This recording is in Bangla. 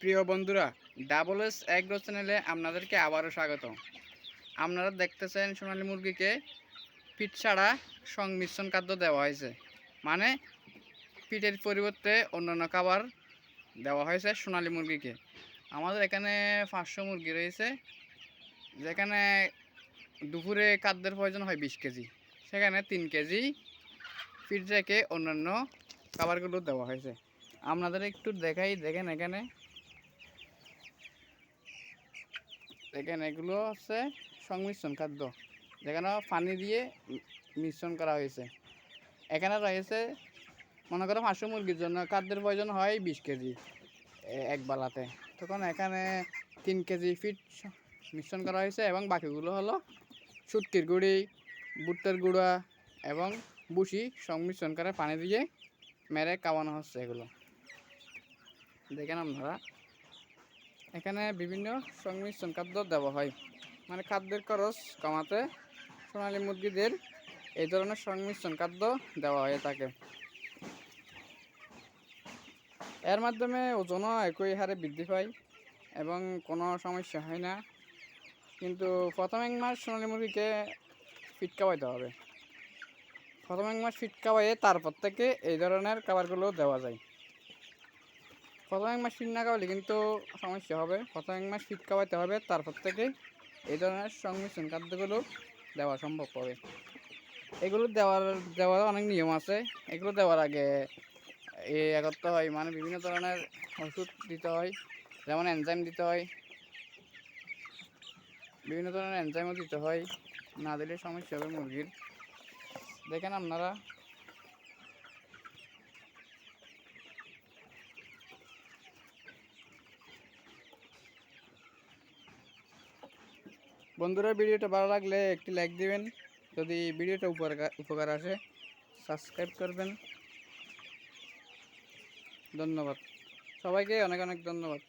প্রিয় বন্ধুরা ডাবল এস এগ্রো চ্যানেলে আপনাদেরকে আবারও স্বাগত। আপনারা দেখতেছেন সোনালী মুরগিকে পিঠ ছাড়া সংমিশ্রণ খাদ্য দেওয়া হয়েছে। মানে পিঠের পরিবর্তে অন্যান্য খাবার দেওয়া হয়েছে সোনালী মুরগিকে। আমাদের এখানে পাঁচশো মুরগি রয়েছে, যেখানে দুপুরে খাদ্যের প্রয়োজন হয় বিশ কেজি। সেখানে তিন কেজি পিঠ রেখে অন্যান্য খাবারগুলো দেওয়া হয়েছে। আপনাদের একটু দেখাই, দেখেন এখানে। দেখেন, এগুলো হচ্ছে সংমিশ্রণ খাদ্য। যেখানে পানি দিয়ে মিশ্রণ করা হয়েছে। এখানে রয়েছে, মনে করো পাঁচশো মুরগির জন্য খাদ্যের প্রয়োজন হয় বিশ কেজি এক বেলাতে। তখন এখানে তিন কেজি ফিট মিশ্রণ করা হয়েছে এবং বাকিগুলো হলো সুটকির গুঁড়ি, ভুট্টার গুঁড়া এবং বুসি সংমিশ্রণ করে পানি দিয়ে মেরে খাওয়ানো হচ্ছে এগুলো। দেখেন আপনারা এখানে বিভিন্ন সংমিশ্রণ খাদ্য দেওয়া হয়। মানে খাদ্যের খরচ কমাতে সোনালী মুরগিদের এই ধরনের সংমিশ্রণ খাদ্য দেওয়া হয়ে থাকে এর মাধ্যমে ওজনও একই হারে বৃদ্ধি পায় এবং কোনো সমস্যা হয় না। কিন্তু প্রথম এক মাস সোনালী মুরগিকে ফিট খাওয়াইতে হবে। প্রথম এক মাস ফিট খাওয়াইয়ে তারপর থেকে এই ধরনের খাবারগুলো দেওয়া যায়। প্রথম এক মাস ফিট না খাওয়ালে কিন্তু সমস্যা হবে। প্রথম এক মাস ফিট খাওয়াতে হবে, তারপর থেকে এই ধরনের সংমিশ্রণ খাদ্যগুলো দেওয়া সম্ভব হবে। এগুলো দেওয়ার দেওয়ার অনেক নিয়ম আছে। এগুলো দেওয়ার আগে এ করতে হয় মানে বিভিন্ন ধরনের ওষুধ দিতে হয়, যেমন এনজাইম দিতে হয়, বিভিন্ন ধরনের এনজাইমও দিতে হয়। না দিলে সমস্যা হবে মুরগির। দেখেন আপনারা বন্ধুরা, ভিডিওটা ভালো লাগলে একটি লাইক দিবেন। যদি ভিডিওটা উপকার উপকার আসে সাবস্ক্রাইব করবেন। ধন্যবাদ। সবাইকে অনেক অনেক ধন্যবাদ।